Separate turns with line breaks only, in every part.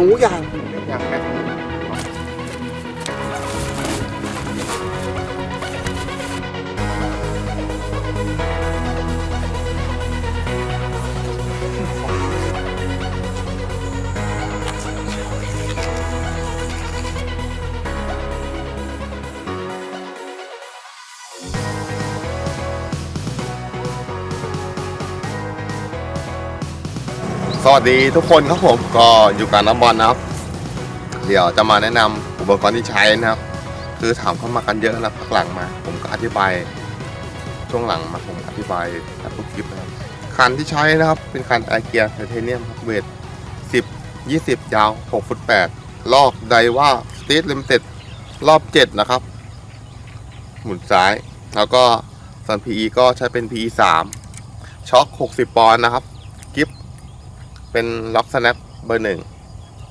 นูอย่าง สวัสดีทุกคนครับผมก็อยู่กับน้ำบอลนะครับ เดี๋ยวจะมาแนะนำอุปกรณ์ที่ใช้นะครับ คือถามเข้ามากันเยอะแล้วพักหลังมา ผมก็อธิบาย ช่วงหลังมาผมอธิบายทุกคลิปนะครับคันที่ใช้นะครับ เป็นคันไอเกียไทเทเนียมครับเวท10 20ยาว6ฟุต8ลอกไดว่าสตีทลิมเต็ดรอบ7นะครับ หมุนซ้าย แล้วก็สัน PE ก็ใช้เป็น PE 3ช็อค60ปอนด์นะครับ เป็นล็อกสแนปเบอร์หนึ่ง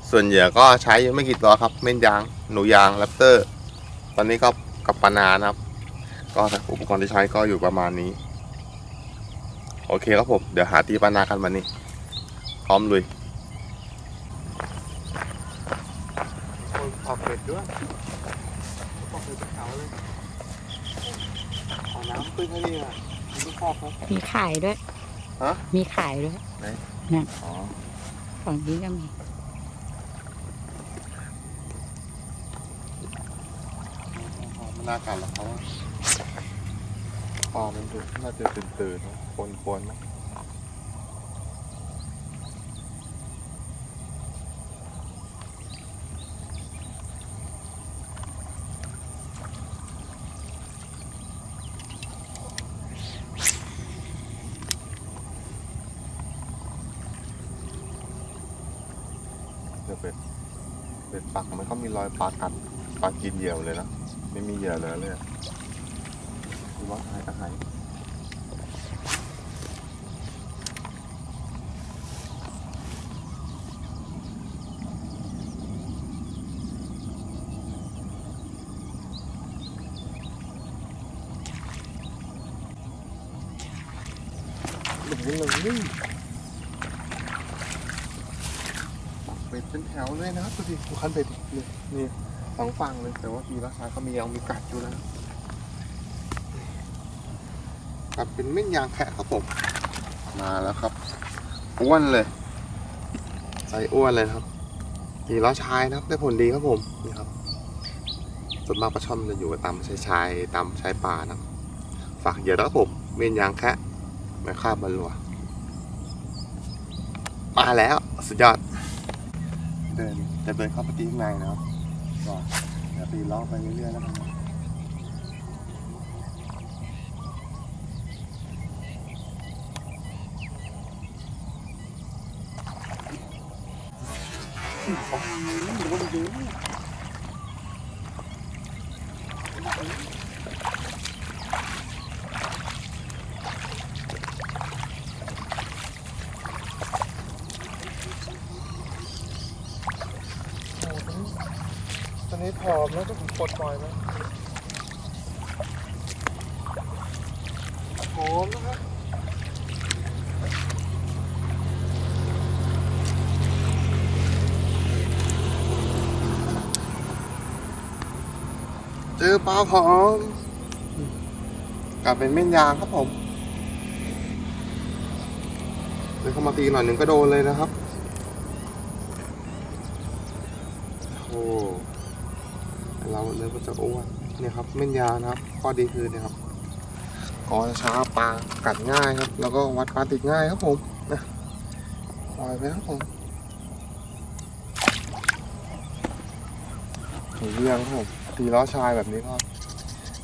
ส่วนเหยื่อก็ใช้ไม่กี่ตัวครับ เม่นยาง หนูยางแรปเตอร์ ตอนนี้ก็กับปานานะครับ ก็อุปกรณ์ที่ใช้ก็อยู่ประมาณนี้ โอเคครับผม เดี๋ยวหาตีปานากันวันนี้ พร้อมลุยขอบเป็ดด้วยขอบเป็ดเขาเลยขอน้ำขึ้นให้นี่อะไม่ชอบครับ
มีขายด้วย
ฮะ
มีขายด้วย
อ๋อ
ฝั่งนี้ก็มี
มันน่ากันแล้วเขาว่าปลามันดูน่าจะตื่นตื่นๆคนควรๆมั้งเดี๋ยวเป็ด เป็ดปักมันก็มีรอยปลากัดปลากินเหยี่ยวเลยนะไม่มีเหยื่อเหลือเลยคือว่าหายหายหลุมเลยปัก เป็ดเป็นแถวเลยนะครับดูดิดูคันเป็ดดินี่นี่สองฝั่งเลยแต่ว่าทีละซ้ายก็มียังมีกัดอยู่นะกัดเป็นเม่นยางแคะครับผมมาแล้วครับอ้วนเลยใส่อ้วนเลยนะครับทีล้อชายนะครับได้ผลดีครับผมนี่ครับส่วนมากปลาช่อนมันจะอยู่ตามชายชายตามชายป่านะครับฝากเหยอะแล้วครับผมเม่นยางแคะไม่คาบบอลลัวมาแล้วสุดยอด เดินจะเดินเข้าไปที่ข้างในนะครับก็เดี๋ยวตีล้อไปเรื่อยๆแล้วกันนะตอนนี้ผอ อมแล้วก็ปลดปล่อยแล้วผอมนะครับเจอปลาผอมกลับเป็นเม่นยางครับผมเดินเข้ามาตีหน่อยหนึ่งก็โดนเลยนะครับ โอ้ เราเนื้อก็จะอ้วนเนี่ยครับเม่นยานะครับข้อดีคือเนี่ยครับกอช้าปลากัดง่ายครับ แล้วก็วัดปลาติดง่ายครับผมนะปล่อยไปครับผมถึงเรื่องครับผมตีล้อชายแบบนี้ก็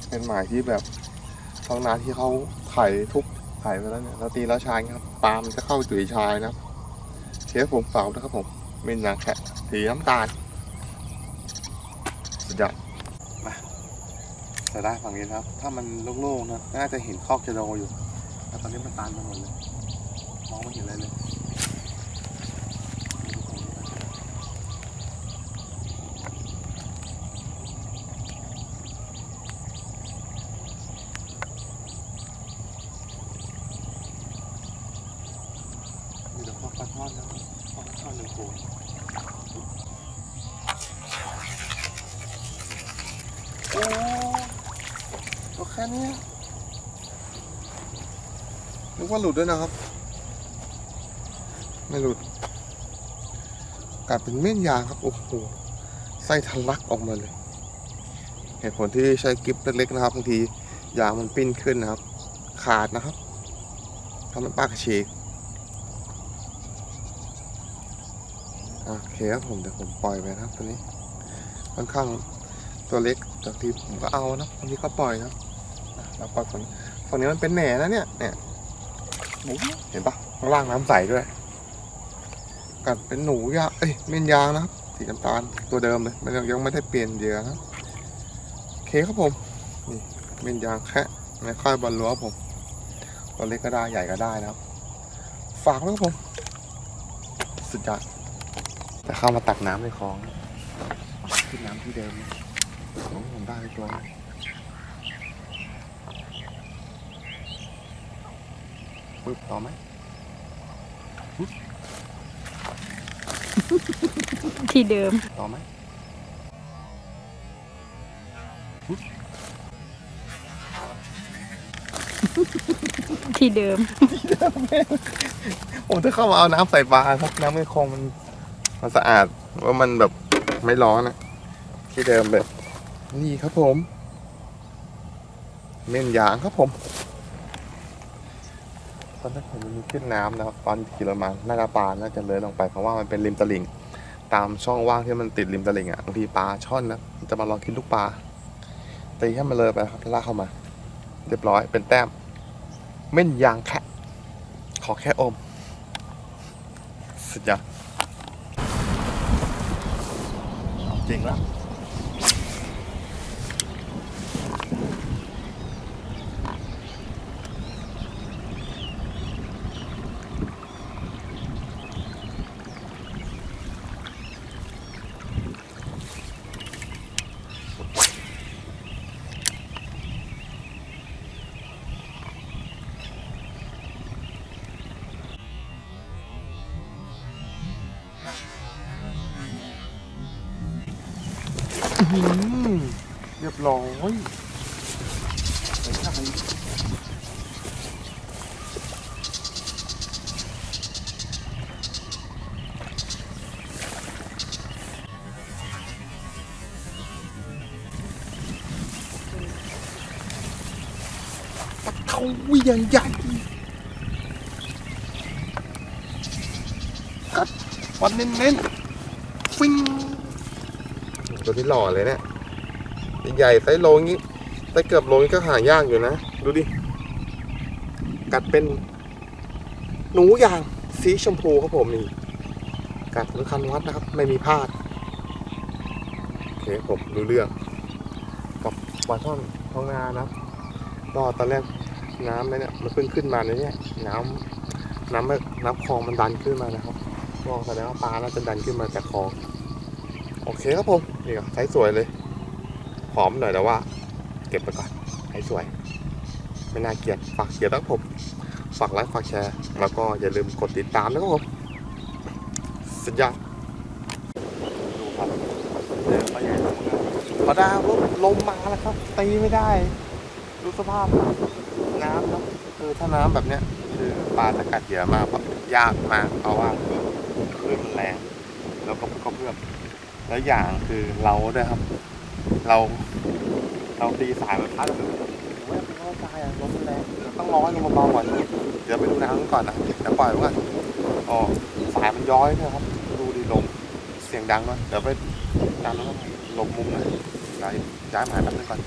เป็นหมายที่แบบท้องนาที่เขาไถทุบไถไปแล้วเนี่ยแล้วตีล้อชายครับปลามันจะเข้าจุยชายนะเชฟผมฝากด้วยครับผมเม่นยางแขะสีน้ำตาลสุดยอด แต่ได้ฝั่งนี้นะครับ ถ้ามันโล่งๆนะน่าจะเห็นคอกเจโดอยู่แต่ตอนนี้มันตันไปหมดเลย มองไม่เห็นอะไรเลย มีแต่คอกปลาทอดนะคอกปลาทอดหนึ่งตัว แค่เนี้นึกว่าหลุดด้วยนะครับ ไม่หลุดกลายเป็นเม่นยางครับ โอ้โห ไส้ทะลักออกมาเลย เหตุผลที่ใช้กิฟเล็กๆนะครับบางทียางมันปิ้นขึ้นนะครับ ขาดนะครับทำให้ปากเชกอะโอเคครับผมเดี๋ยวผมปล่อยไปนะครับตัวนี้ค่อนข้างตัวเล็กแต่ทีผมก็เอานะบางทีก็ปล่อยนะอะ แล้วปล่อยฝั่งนี้ฝั่งนี้มันเป็นแหน่นะเนี่ยเนี่ยเห็นปะข้างล่างน้ำใสด้วย กัดเป็นหนูยาเอ้ยเม่นยางนะครับสีน้ำตาลตัวเดิมเลยมันยังไม่ได้เปลี่ยนเยื่อนะโอเคครับผมนี่เม่นยางแค่ไม่ค่อยบอลลัวผมตัวเล็กก็ได้ใหญ่ก็ได้นะครับ ฝากไว้ครับผม สุดยอดจะเข้ามาตักน้ำในคลองขึ้นน้ำที่เดิมโอ้ผมได้เรียบร้อย ปึ๊บต่อไหม
ที่เดิม
ต่อไหม
ที่เดิม
ผมจะเข้ามาเอาน้ำใส่ปลาครับ น้ำในคลองมันมันสะอาดว่ามันแบบไม่ร้อนนะที่เดิมเลย นี่ครับผม เม่นยางครับผมต อนนั้นผมมันมีขึ้นน้ำนะครับตอนขี่รถมาน่าจะปลาน่าจะเลื้อยลงไปเพราะว่ามันเป็นริมตลิ่ง ตามช่องว่างที่มันติดริมตลิ่งอะบางทีปลาช่อนนะจะมาลองกินลูกปลาตีให้มันเลยไปครับลากเข้ามา เรียบร้อยเป็นแต้ม เม่นยางแค่ขอแค่อม สุดยอดจริงแล้ว เรียบร้อยปะเขาเวียงใหญ่กัดวันเน้นๆฟิง ตัวที่หล่อเลยเนี่ยใหญ่ไซส์โลงี้ไซส์เกือบโลงี้ก็หายากอยู่นะ ดูดิ กัดเป็น หนูอย่างสีชมพูครับผมนี่ กัดด้วยคันวัดนะครับ ไม่มีพลาด โอเคผมรู้เรื่องกับปลาช่อนท้องนานะครับก็ตอนแรกน้ำเนี่ยมันเพิ่งขึ้นมาเลยเนี่ยน้ำน้ำน้ำคลองมันดันขึ้นมานะครับก็แสดงว่าปลาน่าจะดันขึ้นมาจากคลอง โอเคครับผมนี่ก็ใช้สวยเลยหอมหน่อยแต่ว่า เก็บไปก่อนใช้สวย ไม่น่าเกลียดฝากเกลียดนะครับผมฝากไลค์ฝากแชร์ แล้วก็อย่าลืมกดติดตามนะครับผมสุดยอดดูครับเจอปลาใหญ่งล้วพอดาวลมมาแล้วครับ ตีไม่ได้ดูสภาพน้ำครับคือถ้าน้ำแบบเนี้ยคือปลาจะกัดเหยื่อมากเพราะยากมากเพราะว่าคลื่นมันแรง แล้วก็ก็เพื่อม แล้วอย่างคือเราด้วยครับ เรา เราตีสายมันพัดแบบไม่เป็นว่าตายอะลมแรงเดี๋ยวต้องร้อยลงเบาก่อนเดี๋ยวไปดูน้ำกันก่อนนะเดี๋ยวปล่อยไว้ก่อนอ๋อสายมันย้อยนะครับ ดูดิลมเสียงดังด้วยเดี๋ยวไปตามแล้วก็ลมมุมหน่อยย้ายย้ายมาแป๊บนึงก่อน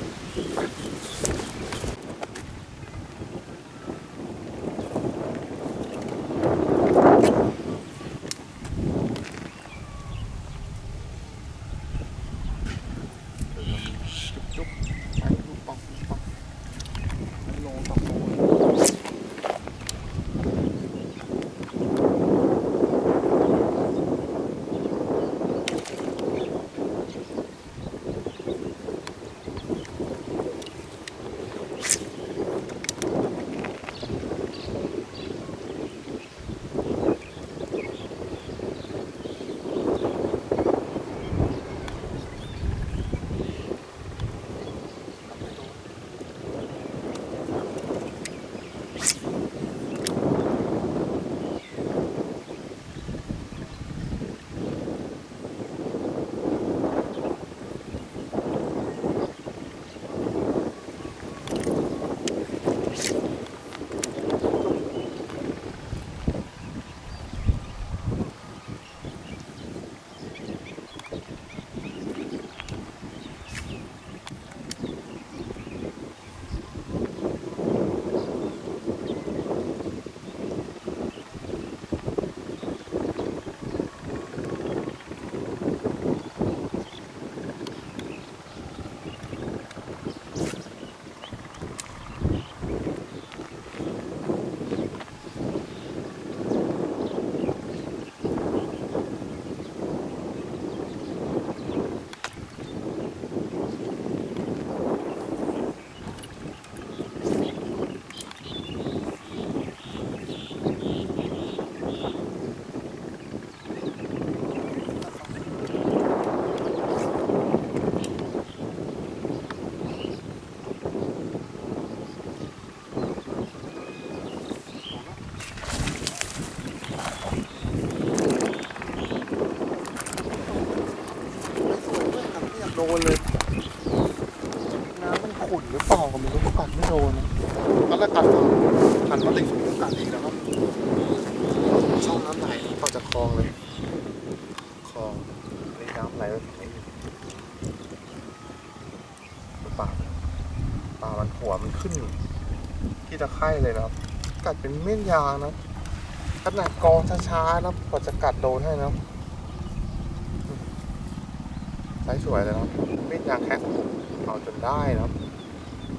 คลองนี่น้ำไหลไปฝั่งนี้ดูปาปลามันหัวมันขึ้น ที่ตะไคร่เลยนะครับ กัดเป็นเม่นยางนะขนาดกองช้าๆนะกว่าจะกัดโดนให้นะใช้สวยเลยนะเม่นยางแค่ผมเอาจนได้นะ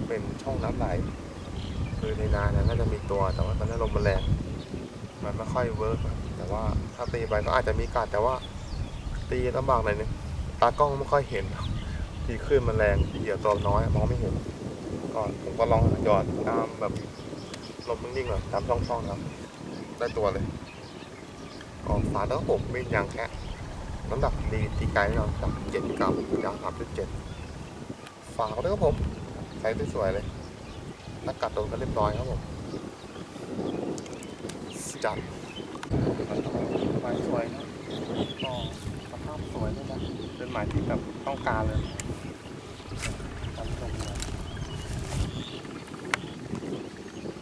เป็นช่องน้ำไหลคือในนาเนี่ยน่าจะมีตัวแต่ว่าตอนนี้ลมมันแรงมันไม่ค่อยเวิร์กนะ ว่าถ้าตีไปก็อาจจะมีกัดแต่ว่า ตีลำบากหน่อยนึงตากล้องไม่ค่อยเห็นทีคลื่นมันแรงเหยื่อตัวน้อยมองไม่เห็นก่อนผมก็ลองหยอดตามแบบลมนิ่งๆหน่อยตามช่องๆครับ ได้ตัวเลยก็ฝาแล้วผมเป็นยางแค่น้ำหนักดีตีไกลแน่อนจากเจ็ดกรัมยางสามจุดเจ็ดฝาด้วยครับผมใช้ได้สวยๆเลยถ้ากัดโดนก็เรียบร้อยครับผมจัดหมายสวยนะก็สภาพสวยด้วยนะเป็นหมายที่แบบต้องการเลยทำตรงเลย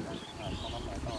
อะเอามาหมายต่อ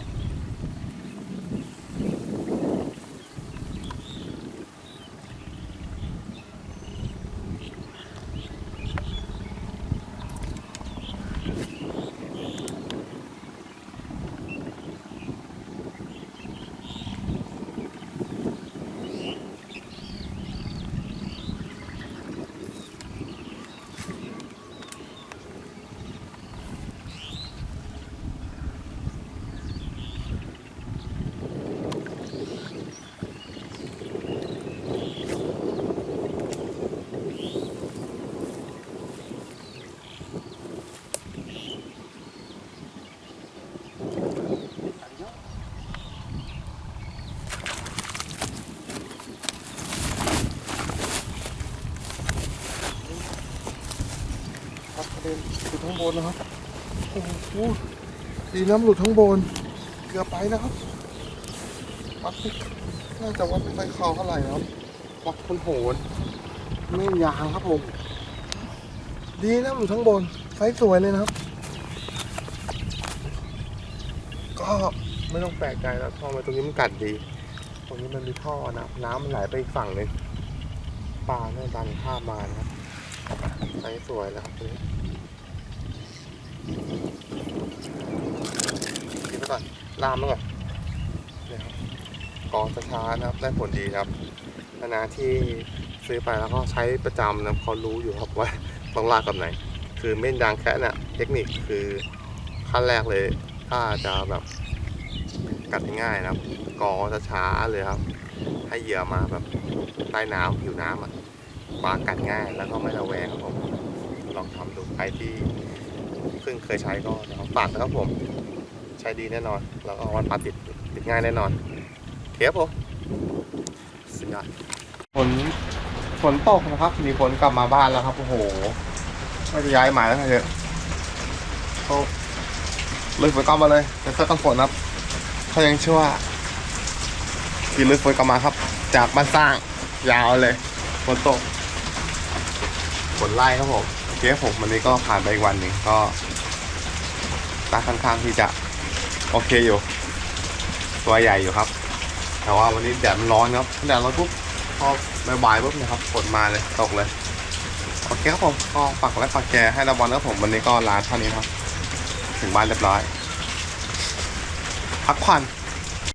ครับประเด็น หลุดข้างบนนะครับโอ้โหดีน้ำหลุดข้างบน เกือบไปนะครับ วัดไม่น่าจะวัดไม่ค่อยเข้าเท่าไหร่นะครับวัดคนโหนไม่ยางครับผม ดีนะหลุดข้างบนไซส์สวยเลยนะครับ ก็ไม่ต้องแปลกใจนะท่อมาตรงนี้มันกัดดี ตรงนี้มันมีท่อนะน้ำมันไหลไปอีกฝั่งหนึ่งปลาเนี่ยดันข้ามมานะครับไซส์สวยแล้วครับตัวนี้ กินไปก่อนลามไปก่อนเนี่ครับกองช้าๆนะครับ ได้ผลดีครับนานาที่ซื้อไปแล้วก็ใช้ประจำนะเขารู้อยู่ครับว่าต้องลากกับไหน คือเม่นยางแค่เนี่ยเทคนิคคือขั้นแรกเลย ถ้าจะแบบกัดง่ายนะครับ กอช้าๆเลยครับ ให้เหยื่อมาแบบใต้น้ำผิวน้ำอะปลากัดง่ายแล้วก็ไม่ระแวงครับผมลองทำดูใครที่ เพิ่งเคยใช้ก็ลองฝากนะครับผม ใช้ดีแน่นอน แล้วก็วันปลาติดติดง่ายแน่นอนเทียบผมสุดยอดฝนฝนตกนะครับ มีฝนกลับมาบ้านแล้วครับโอ้โหไม่จะย้ายหมายแล้วไงเถอะโอ้เลยฝนกลับมาเลยแต่ก็ต้องฝนครับเขายังเชื่อว่าทีลึกฝนกลับมาครับ จากบ้านสร้างยาวเลยฝนตกฝนไล่ครับผม เคครับผมวันนี้ก็ผ่านไปอีกวันหนึ่งก็ตาค่อนข้างที่จะโอเคอยู่ ตัวใหญ่อยู่ครับ แต่ว่าวันนี้แดดมันร้อนครับแดดร้อนปุ๊บพอบ่ายๆปุ๊บเนะครับฝนมาเลยตกเลยโอเคครับผมก็ฝากไลค์ฝากแชร์ให้ระบอลนะผมวันนี้ก็ลาเท่านี้ครับ ถึงบ้านเรียบร้อย พักผ่อน